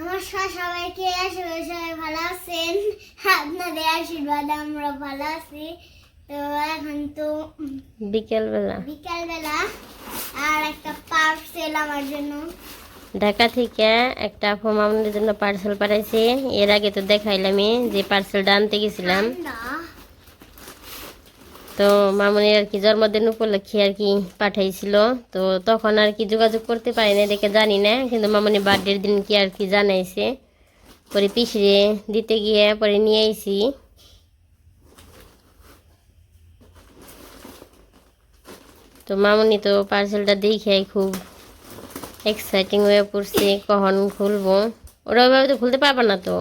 আমার সবাইকে আসলে সবাই ভালো আছেন। আপনাদের আশীর্বাদ আমরা ভালো আছি। তো এখন তো বিকেলবেলা। বিকেলবেলা আর একটা পার্সেল আমার জন্য। ঢাকা থেকে একটা আপু মামুনের জন্য পার্সেল পাঠাইছি। এর আগে তো দেখাইলামই যে পার্সেলটা আনতে গেছিলাম। তো মামুনির আর কি জন্মদিন উপলক্ষে আর কি পাঠাইছিল। তো তখন আর কি যোগাযোগ করতে পারি না দেখে জানি না। কিন্তু মামুনি বার্থডের দিন কি আর কি জানাইছে। পরে পিছড়ে দিতে গিয়ে পরে নিয়ে আইছি। তো মামুনি তো পার্সেলটা দেখে খুব এক্সাইটিং হয়ে পড়ছে, কখন খুলবো? ওরা ওইভাবে তো খুলতে পারবে না তো।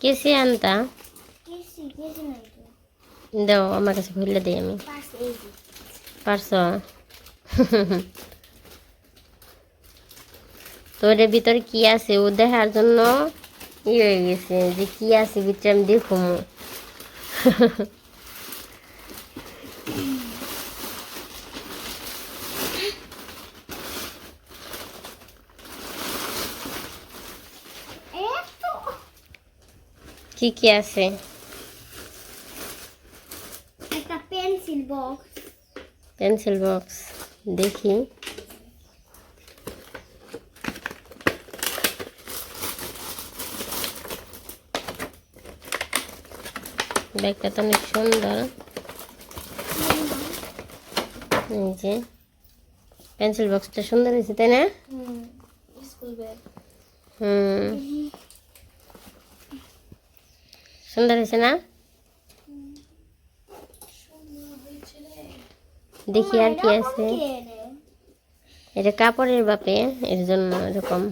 কেসে আনতা? দাও আমার কাছে খুললে দিই আমি। পারছ? তো ভিতরে কি আছে? ও দেখার জন্য ই হয়ে গেছে যে কি আছে ভিতরে আমি দেখুম। কি কি আছে একটা পেন্সিল বক্স পেন্সিল বক্স দেখি। ব্যাগটা তো অনেক সুন্দর। যে পেন্সিল বক্সটা সুন্দর হয়েছে তাই না? হুম। সুন্দর হয়েছে না? দেখি আর কি আছে। এটা কাপড়ের বাপে এর জন্য এরকম।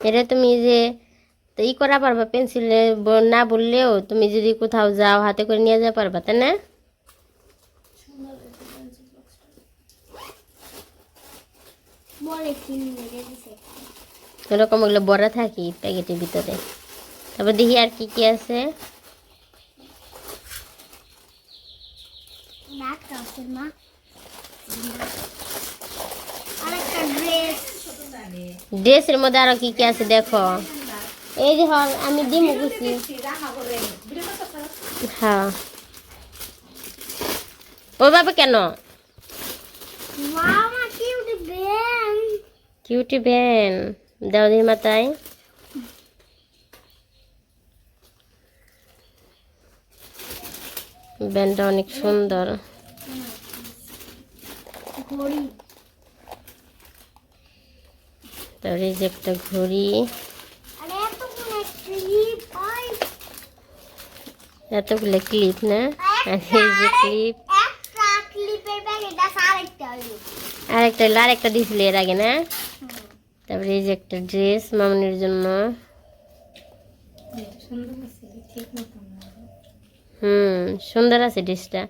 এটা তুমি যে ই করা পারবা পেন্সিলে না বললেও তুমি যদি কোথাও যাও হাতে করে নিয়ে যেতে পারবা তাই না? এরকম ওগুলো বড়া থাকি প্যাকেটের ভিতরে। তারপর দেখি আর কি কি আছে। একটা আছে মা আরেকটা ড্রেস ড্রেসের মধ্যে আরও কি কি আছে দেখো। এই যে হল আমি দিমু বুঝি হ্যাঁ। ও বাবা কেন? কিউট কিউটি দাও দিই মাথায়। ভ্যানটা অনেক সুন্দর। তারপরে যে একটা ঘড়ি। এতগুলো ক্লিপ না? আর এই যে ক্লিপ আরেকটা হলো। আর একটা হলো আর একটা দিয়েছিল এর আগে না? তারপরে এই যে একটা ড্রেস মামনির জন্য। হুম সুন্দর আছে ড্রেসটা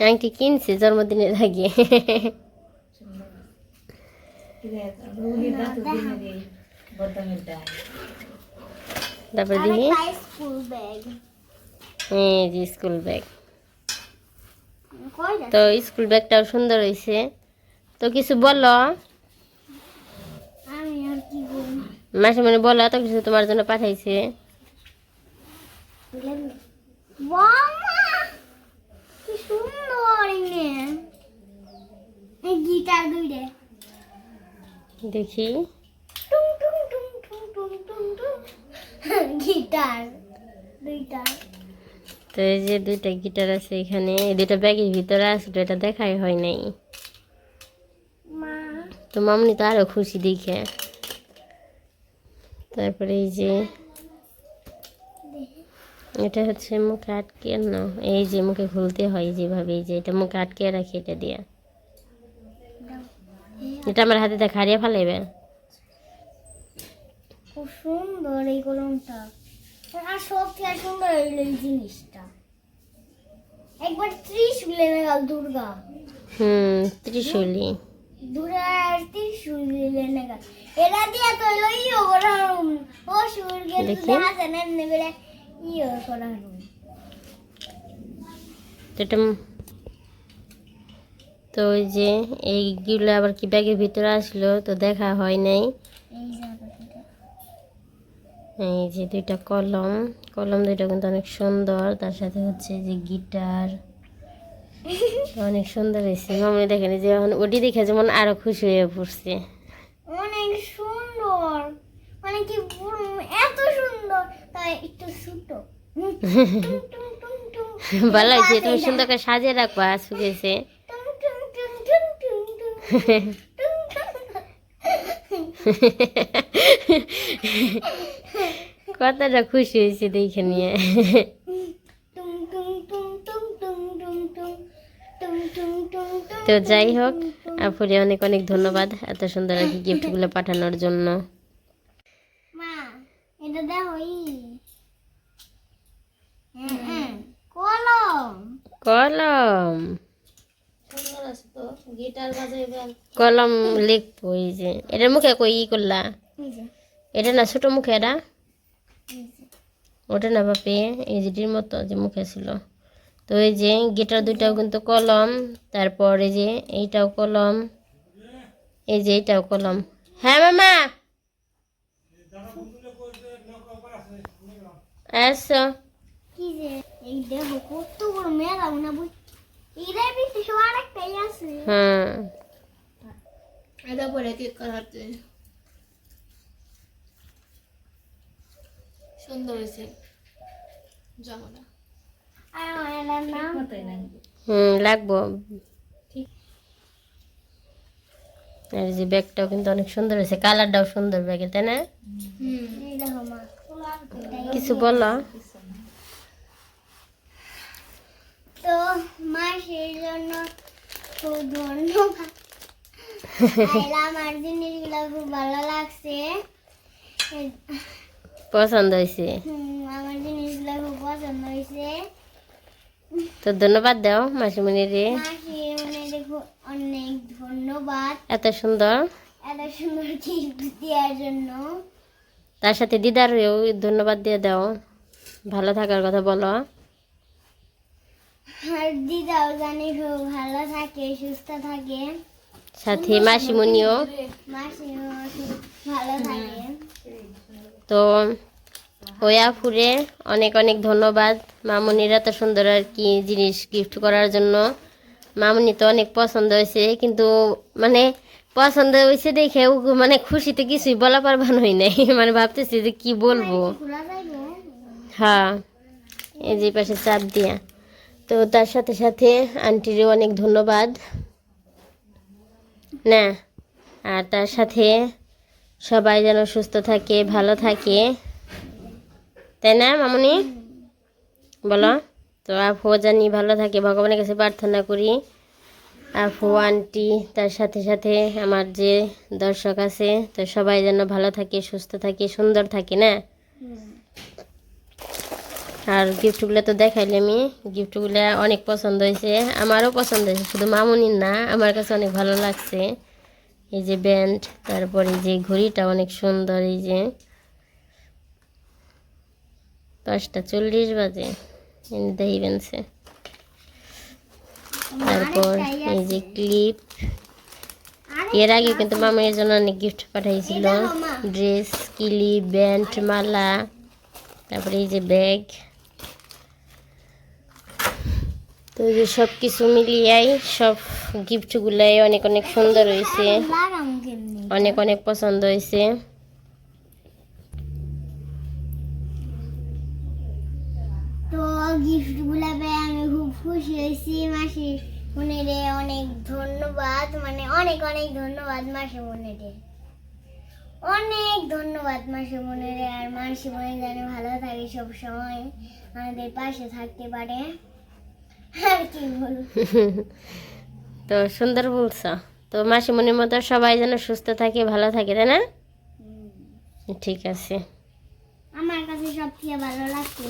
আংটি কিনছি জন্মদিনের আগে। তারপরে দেখি আরেকটা স্কুল যে স্কুল ব্যাগ তো স্কুল ব্যাগটাও সুন্দর হয়েছে তো কিছু বলো? আমি আর কি বলব? মাসে মানে বলো তো কিছু তোমার জন্য পাঠাইছে। কি সুন্দর এই গিটার দুইটা। দেখি। টুং টুং টুং টুং টুং টুং টুং। গিটার দুইটা। তো এই যে দুইটা গিটার আছে এখানে এই দুইটা ব্যাগের ভিতরে আছে তো এটা দেখাই হয় নাই। তো মামনি তো আরও খুশি দেখে। তারপরে এই যে এটা হচ্ছে মুখে আটকে না এই যে মুখে খুলতে হয় যেভাবে এই যে এটা মুখে আটকে রাখি এটা দিয়ে। এটা আমার হাতে দেখা হারিয়ে ফেলাইবে? খুব সুন্দর এই কলমটা। আর সব থেকে সুন্দর এই জিনিসটা। একবার ত্রিশুলে গেল দুর্গা। হুম ত্রিশূলি গেল। এরা দিয়ে তো ইয়ে ও দেখি। না নেবে। তো এটা তো তো ওই যে এইগুলো আবার কি ব্যাগের ভিতরে আসলো তো দেখা হয় নাই। এই যে দুইটা। কলম কলম দুইটা কিন্তু অনেক সুন্দর তার সাথে হচ্ছে যে গিটার। অনেক সুন্দর হয়েছে। মামনি দেখেন যে এখন ওটি দেখে যেমন আরও খুশি হয়ে পড়ছে। অনেক সুন্দর। মানে কি এত সুন্দর। ভালো হয়েছে তুমি সুন্দর করে সাজিয়ে রাখবা শুকেছে। খুশি হয়েছে দেখে নিয়ে। তো যাই হোক আপুরে অনেক অনেক ধন্যবাদ এত সুন্দর আর কি গিফটগুলো পাঠানোর জন্য। এটা দেখো কলম। কলম। কলম লিখব এই যে। এটার মুখে কই ই করলা? এটা না ছোট মুখে এটা। ওটা না বাপে এই যেটির মতো যে মুখে ছিল। তো এই যে গিটার দুইটাও কিন্তু কলম তারপর এই যে এইটাও কলম এই যে এইটাও কলম। হ্যাঁ মামা! যে এই দেখো কত বড় মেলা না আছে এটা পরে কেক কাটাতে সুন্দর হয়েছে জামাটা হুম লাগবো। আর যে ব্যাগটাও কিন্তু অনেক সুন্দর হয়েছে কালারটাও সুন্দর ব্যাগের তাই না? হুম। দেখো মা। কিছু বলো। তো মা সেই জন্য খুব ধন্যবাদ। আমার জিনিসগুলো খুব ভালো লাগছে। পছন্দ হয়েছে? হুম, আমার জিনিসগুলো খুব পছন্দ হয়েছে। তো ধন্যবাদ দাও মাসিমণি রে মানে দেখো অনেক ধন্যবাদ। এত সুন্দর। এত সুন্দর দেওয়ার জন্য। তার সাথে দিদারও ধন্যবাদ দিয়ে দাও। ভালো থাকার কথা বলো। দিদাও জানি খুব ভালো থাকে সুস্থ থাকে। সাথে মাসিমণিও। ভালো থাকে। তো ওই আপুরে অনেক অনেক ধন্যবাদ। মামুনির এত সুন্দর আর কি জিনিস গিফট করার জন্য। মামুনি তো অনেক পছন্দ হয়েছে কিন্তু মানে পছন্দ হয়েছে দেখে মানে খুশিতে কিছুই বলা পারবান হই নাই। মানে ভাবতেছি যে কি বলব? হ্যাঁ এই যে পাশে চাপ দিয়া। তো তার সাথে সাথে আন্টিরও অনেক ধন্যবাদ। না, আর তার সাথে সবাই যেন সুস্থ থাকে, ভালো থাকে। তাই না, মামনি? বলো। তো আফুও জানি ভালো থাকে, ভগবানের কাছে প্রার্থনা করি। আফু আন্টি তার সাথে সাথে আমার যে দর্শক আছে, তো সবাই যেন ভালো থাকে, সুস্থ থাকে, সুন্দর থাকে, না? আর গিফটগুলো তো দেখাইলে আমি। গিফটগুলো অনেক পছন্দ হয়েছে, আমারও পছন্দ হয়েছে, শুধু মামুনির না, আমার কাছে অনেক ভালো লাগছে। এই যে ব্যান্ড, তারপরে যে ঘড়িটা অনেক সুন্দর, এই যে পাঁচটা চল্লিশ বাজে দেই বেনছে তারপর এই যে ক্লিপ এর আগে কিন্তু মামার জন্য অনেক গিফট পাঠাইছিল। ড্রেস কিলি ব্যান্ড মালা তারপরে এই যে ব্যাগ তো এই যে সব কিছু মিলিয়াই সব গিফটগুলাই অনেক অনেক সুন্দর হয়েছে অনেক অনেক পছন্দ হয়েছে তো গিফটগুলা পেয়ে আমি খুব খুশি হয়েছি মাসি। মনেরে অনেক ধন্যবাদ মানে অনেক অনেক ধন্যবাদ মাসি মনেরে। অনেক ধন্যবাদ মাসি মনে রে আর মাসি মনে যেন ভালো থাকে সব সময় আমাদের পাশে থাকতে পারে। আর কি বলব? তো সুন্দর বলছ। তো মাসি মাসিমণির মতো সবাই যেন সুস্থ থাকে ভালো থাকে তাই না? ঠিক আছে। আমার কাছে সবথেকে ভালো লাগছে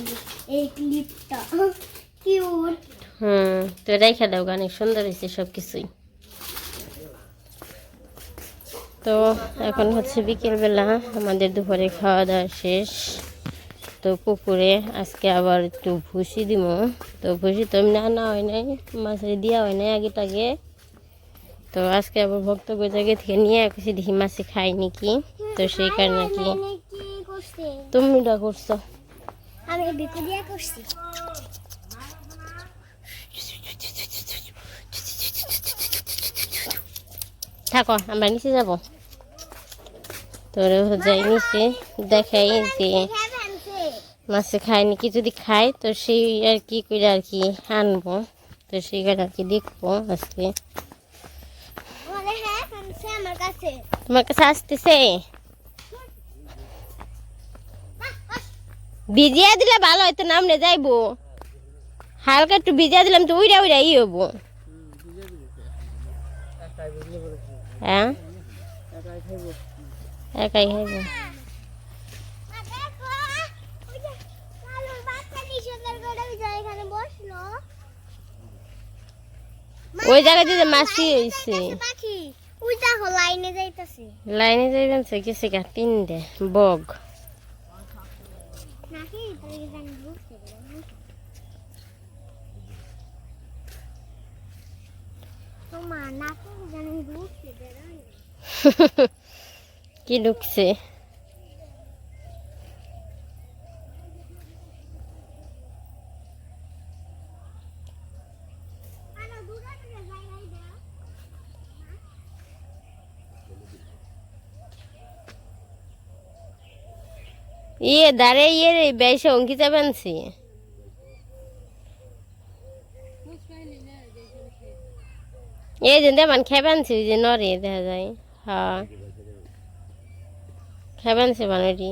এই ক্লিপটা কিউট হুম, তো রেখে দাও, অনেক সুন্দর হয়েছে সব কিছুই তো এখন হচ্ছে বিকেলবেলা, আমাদের দুপুরে খাওয়া দাওয়া শেষ। তো পুকুরে আজকে আবার একটু ভুসি দিব। তো ভুসি তো এমনি আনা হয় নাই, মাছের দেওয়া হয় নাই আগে। টাগে তো আজকে আবার ভক্ত গোজাগে থেকে নিয়ে এসে দেখি মাছে খাই নাকি। তো সেই কারণে কি তুমি এটা করছ। আমি বিকু দিয়া করছি। থাকো আমরা নিচে যাব। তো যাই নিচে দেখাই যে মাছে খায় নাকি যদি খায় তো সেই আর কি করে আর কি আনব। তো সেই কারণে আর কি দেখব আজকে। তোমার কাছে আসতেছে? ভিজিয়ে দিলে ভালো হয়তো নামনে যাইবো। হালকা একটু ভিজিয়ে দিলাম তো উইরা উইরা ই হব। হ্যাঁ? একাই খাইব। ওই যে কালুর বাচ্চা কি সুন্দর করে ওই যে এখানে বসল ওই জায়গায় যে মাছি দেখো লাইনে যাইতাছে। লাইনে যাইবেন সে তিনটে বগ। নাকি তাহলে কি জানি ঢুকছে তোমার নাকি জানি ঢুকছে বেরোয় কি ঢুকছে আরও দূরে দূরে জায়গায় দাও ইয়ে দাঁড়ে ইয়ে রে বেসে অঙ্কিতা বানছি এই যে দেমান খেবানছি ওই যে নরে, দেখা যায়। হ্যাঁ। খেবানছি বানরি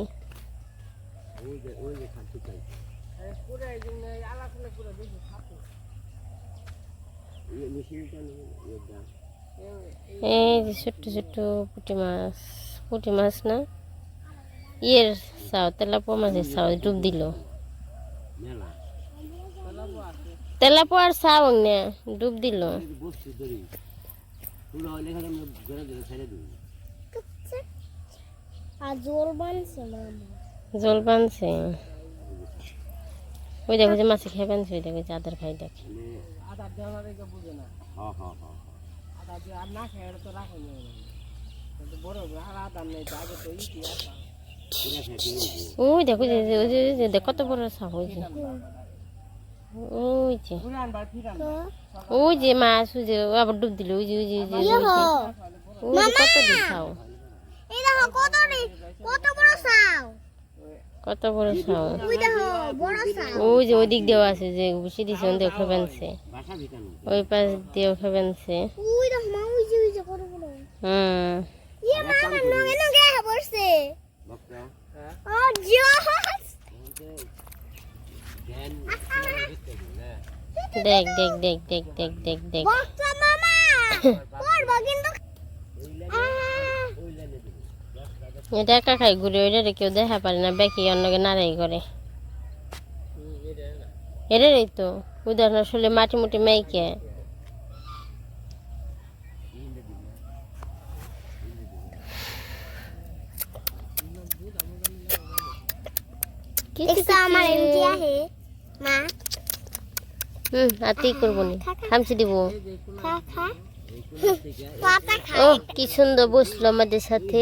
এই যে ছোট্ট ছোট্ট পুঁটি মাছ। পুঁটি মাছ না? ইয়ের চাও তেলাপোয়া মাছের চাও ডুব দিল। তেলাপোয়ার চাও না ডুব দিল। আর জোর বানছে মামা। জল বানছে। ওই দেখো যে মাছে খেয়ে বানছে ওই দেখো যে আদার খাই দেখে। ওই দেখো যে যে- ওই যে ওই যে দেখ কত বড় সাপ ওই যে ওই যে ওই যে মাছ ওই যে আবার ডুব দিল ওই যে ওই যে ওই যে ওই যে যে কত দিন খাও কত রে- কত বড় সাও কত বড় সাও ওই যে ওই দিক দিয়েও আছে যে বসে দিছে ওই দেখে বানছে ওই পাশ দিয়েও মা যে যে কত বড় হুম ইয়ে মা আমার নগে নগে পড়ছে ও জস দেখ দেখ দেখ দেখ দেখ দেখ দেখ। এটা একা খাই ঘুরে ওইটা কেউ দেখা পারে না বেকি অন্যকে নাড়াই করে। এটারই তো উদাহরণ আসলে মাটি মুটি মেয়েকে। দেখছ আমার এমটি আহে মা। হুম আর তুই করব নি? খামচি দিব। খা খা। পাতা খা। ও কি সুন্দর বসল আমাদের সাথে।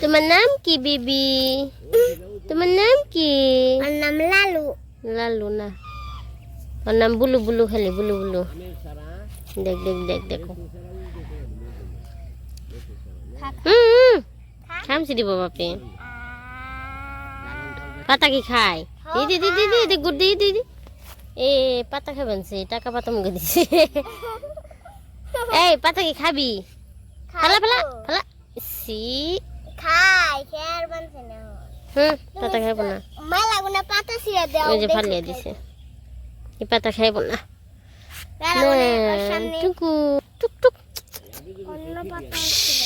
তোমার নাম কি বিবি? তোমার নাম কি? আর নাম লালু। লালু না। ওর নাম বুলু বুলু খালি বুলু বুলু। দেখ দেখ দেখ দেখো। খা হুম হুম। খা। খামচি দিব বাপে। পাতা কি খায়? দিদি দিদি দিদি দিদি গুড দিদি দিদি এ পাতা খাবেন সে টাকা পাতা মুখে দিছে। এই পাতা কি খাবি? ফালা ফালা ফালা। সি খাই খেয়ার বানছে না। হুম পাতা খাইব না। মেলা গুনা পাতা ছিঁড়ে দেওয়া ওই যে ফালিয়ে দিছে। এই পাতা খাইব না। টুকু টুক টুক। অন্য পাতা ছিল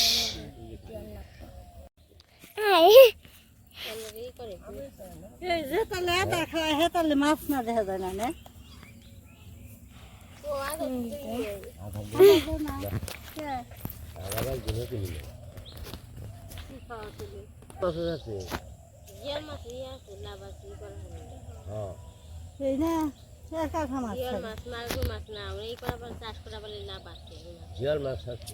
যে তালে দেখা হে তালে মাছ না দেখা যায় না জিয়াল মাছ আছে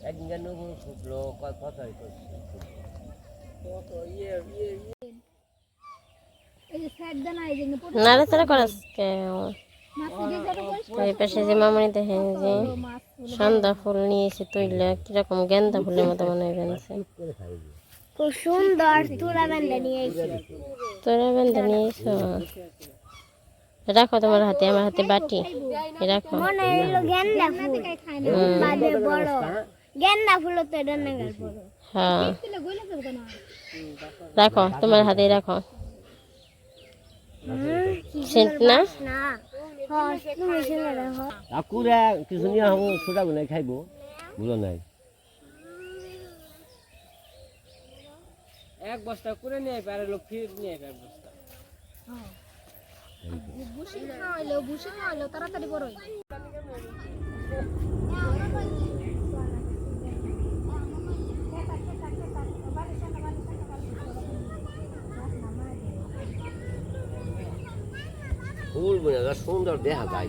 একদিন ফুটলো কত হয়তো যে সাইড দানা এই যে নাড়াচাড়া করাস ওই পাশে যে মামনি দেখেন যে সন্ধ্যা ফুল নিয়ে এসে তৈলে কীরকম গেন্দা ফুলের মতো মনে হয় বেনছে খুব সুন্দর তুরা বেন্দা নিয়ে এসেছি তোরা বেন্দা নিয়ে এসো রাখো তোমার হাতে আমার হাতে বাটি। রাখো। মনে হইল গেন্দা ফুল। বড়। গেন্দা ফুল তো এটা নাগাল বড় হ্যাঁ। রাখো তোমার হাতে রাখো। সেন্ট না? হ্যাঁ তুমি শুনে রাখো। আকুরা কিছু নিয়ে হব ছোটা বনাই খাইব। বুঝো নাই। এক বস্তা করে নিয়ে পারে লোক ফির নিয়ে এক বস্তা। বুসি খাওয়াইলেও বুসি তাড়াতাড়ি বড় ফুল বনে সুন্দর দেখা যায়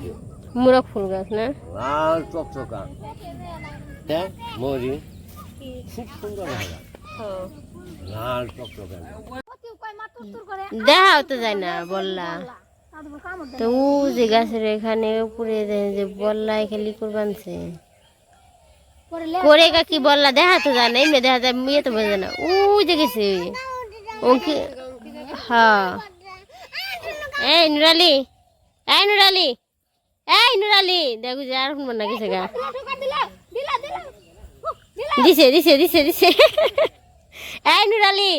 মুরগ ফুল গাছ না? লাল চকচকা। হ্যাঁ মরি খুব সুন্দর দেখা যায়। লাল চকচকা। দেখাও তো যায় না বললা। তো ও যে গাছের এখানে উপরে যে বললা এখানে করবানছে করে কি বললা দেখা তো যায় না এমনি দেখা যায় মেয়ে তো বোঝে না। ও যে গেছে। ও কি হ্যাঁ। এই নুরালি এই নুরালি এই নুরালি, দেখো যে আর শুনব না গেছে গা। দিছে দিছে দিছে দিছে। এই নুরালি,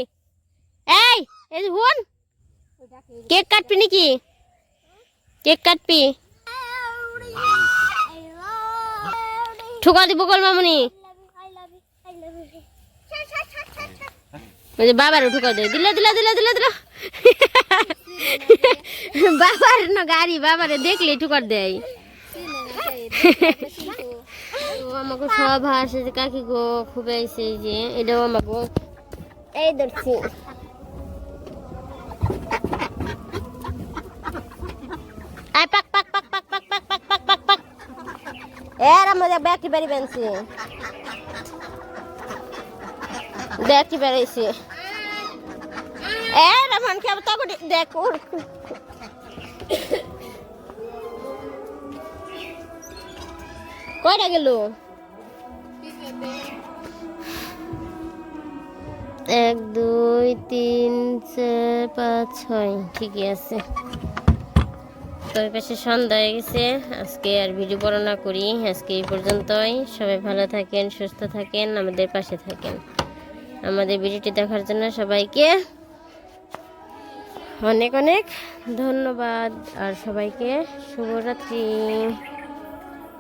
এই এই হুন কেক কাটবি নাকি? কেক কাটবি? ঠুকা দিব কল মামনি। বাবার ঠুকা দে। দিলে দিলে দিলে দিলে দিলে। বাবার না গাড়ি, বাবারে দেখলে ঠুকার দেয়। আমাকে সব হাসে কাকি গো খুবই আইছে এই যে, এটাও আমাকে এই ধরছি। আই পাক পাক পাক পাক পাক পাক পাক পাক পাক পাক। দেখ কয়টা গেল? এক, দুই, তিন, চার, পাঁচ, ছয়। ঠিকই আছে। তবে পাশে সন্ধ্যা হয়ে গেছে। আজকে আর ভিডিও বর্ণনা করি। আজকে এই পর্যন্তই। সবাই ভালো থাকেন, সুস্থ থাকেন, আমাদের পাশে থাকেন। আমাদের ভিডিওটি দেখার জন্য সবাইকে অনেক অনেক ধন্যবাদ আর সবাইকে শুভরাত্রি।